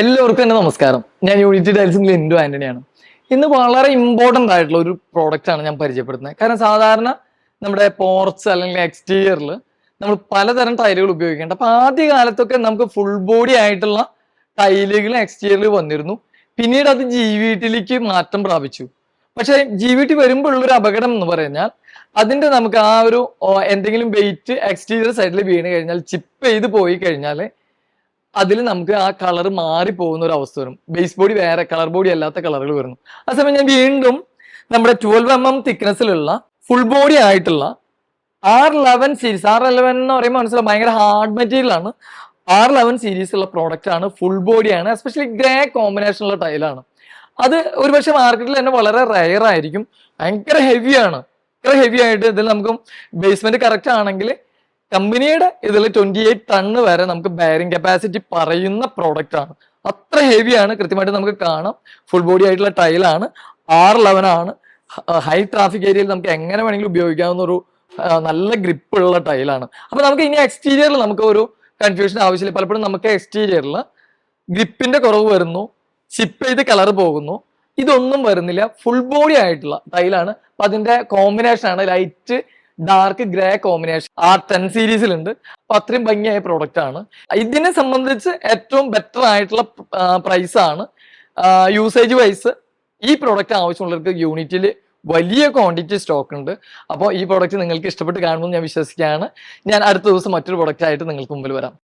എല്ലാവർക്കും തന്നെ നമസ്കാരം. ഞാൻ യൂണിറ്റി ടൈൽസിംഗ് ലിൻഡു ആന്റണിയാണ് ഇന്ന് വളരെ ഇമ്പോർട്ടന്റ് ആയിട്ടുള്ള ഒരു പ്രോഡക്റ്റ് ആണ് ഞാൻ പരിചയപ്പെടുത്തുന്നത്. കാരണം സാധാരണ നമ്മുടെ പോർച്ച് അല്ലെങ്കിൽ എക്സ്റ്റീരിയറിൽ നമ്മൾ പലതരം ടൈലുകൾ ഉപയോഗിക്കേണ്ട അപ്പൊ ആദ്യ കാലത്തൊക്കെ നമുക്ക് ഫുൾ ബോഡി ആയിട്ടുള്ള ടൈലുകൾ എക്സ്റ്റീരിയറിൽ വന്നിരുന്നു. പിന്നീട് അത് ജി വി ടിയിലേക്ക് മാറ്റം പ്രാപിച്ചു. പക്ഷേ ജി വി ടി വരുമ്പോഴുള്ള ഒരു അപകടം എന്ന് പറഞ്ഞാൽ അതിന്റെ നമുക്ക് ആ ഒരു എന്തെങ്കിലും വെയിറ്റ് എക്സ്റ്റീരിയർ സൈഡിൽ വീണ് കഴിഞ്ഞാൽ ചിപ്പ് ചെയ്ത് പോയി കഴിഞ്ഞാൽ അതിൽ നമുക്ക് ആ കളർ മാറി പോകുന്ന ഒരു അവസ്ഥ വരും. ബേസ് ബോഡി വേറെ കളർ ബോഡി അല്ലാത്ത കളറുകൾ വരുന്നു. ആ സമയം ഞാൻ വീണ്ടും നമ്മുടെ ട്വൽവ് എം എം തിക്നെസ്സിലുള്ള ഫുൾ ബോഡി ആയിട്ടുള്ള R eleven series R eleven എന്ന് പറയുമ്പോൾ മനസ്സിലാവും ഭയങ്കര ഹാർഡ് മെറ്റീരിയൽ ആണ്. ആർ ലെവൻ സീരീസ് ഉള്ള പ്രോഡക്റ്റ് ആണ് ഫുൾ ബോഡിയാണ് എസ്പെഷ്യലി ഗ്രേ കോമ്പിനേഷൻ ഉള്ള ടൈലാണ് അത് ഒരുപക്ഷെ മാർക്കറ്റിൽ തന്നെ വളരെ റയർ ആയിരിക്കും. ഭയങ്കര ഹെവിയാണ് ഭയങ്കര ഹെവി ആയിട്ട് ഇതിൽ നമുക്ക് ബേസ്മെന്റ് കറക്റ്റ് ആണെങ്കിൽ കമ്പനിയുടെ ഇതിൽ ട്വന്റി എയ്റ്റ് ടണ്ണ് വരെ നമുക്ക് ബാരിങ് കപ്പാസിറ്റി പറയുന്ന പ്രോഡക്റ്റ് ആണ്. അത്ര ഹെവിയാണ് കൃത്യമായിട്ട് നമുക്ക് കാണാം. ഫുൾ ബോഡി ആയിട്ടുള്ള ടൈലാണ് ആർ ലെവൻ ആണ്. ഹൈ ട്രാഫിക് ഏരിയയിൽ നമുക്ക് എങ്ങനെ വേണമെങ്കിലും ഉപയോഗിക്കാവുന്ന ഒരു നല്ല ഗ്രിപ്പ് ഉള്ള ടൈലാണ് അപ്പൊ നമുക്ക് ഇനി എക്സ്റ്റീരിയറിൽ നമുക്ക് ഒരു കൺഫ്യൂഷൻ ആവശ്യമില്ല. പലപ്പോഴും നമുക്ക് എക്സ്റ്റീരിയറിൽ ഗ്രിപ്പിന്റെ കുറവ് വരുന്നു. ചിപ്പ് ചെയ്ത് കളർ പോകുന്നു. ഇതൊന്നും വരുന്നില്ല. ഫുൾ ബോഡി ആയിട്ടുള്ള ടൈലാണ് അപ്പൊ അതിന്റെ കോമ്പിനേഷൻ ആണ്. ലൈറ്റ് ഡാർക്ക് ഗ്രേ കോമ്പിനേഷൻ ആ ടെൻ സീരീസിലുണ്ട് അപ്പൊ അത്രയും ഭംഗിയായ പ്രോഡക്റ്റ് ആണ്. ഇതിനെ സംബന്ധിച്ച് ഏറ്റവും ബെറ്റർ ആയിട്ടുള്ള പ്രൈസ് ആണ്. യൂസേജ് വൈസ് ഈ പ്രോഡക്റ്റ് ആവശ്യമുള്ളവർക്ക് യൂണിറ്റിൽ വലിയ ക്വാണ്ടിറ്റി സ്റ്റോക്ക് ഉണ്ട്. അപ്പോൾ ഈ പ്രോഡക്റ്റ് നിങ്ങൾക്ക് ഇഷ്ടപ്പെട്ട് കാണുമെന്ന് ഞാൻ വിശ്വസിക്കുകയാണ്. ഞാൻ അടുത്ത ദിവസം മറ്റൊരു പ്രോഡക്റ്റ് ആയിട്ട് നിങ്ങൾക്ക് മുമ്പിൽ വരാം.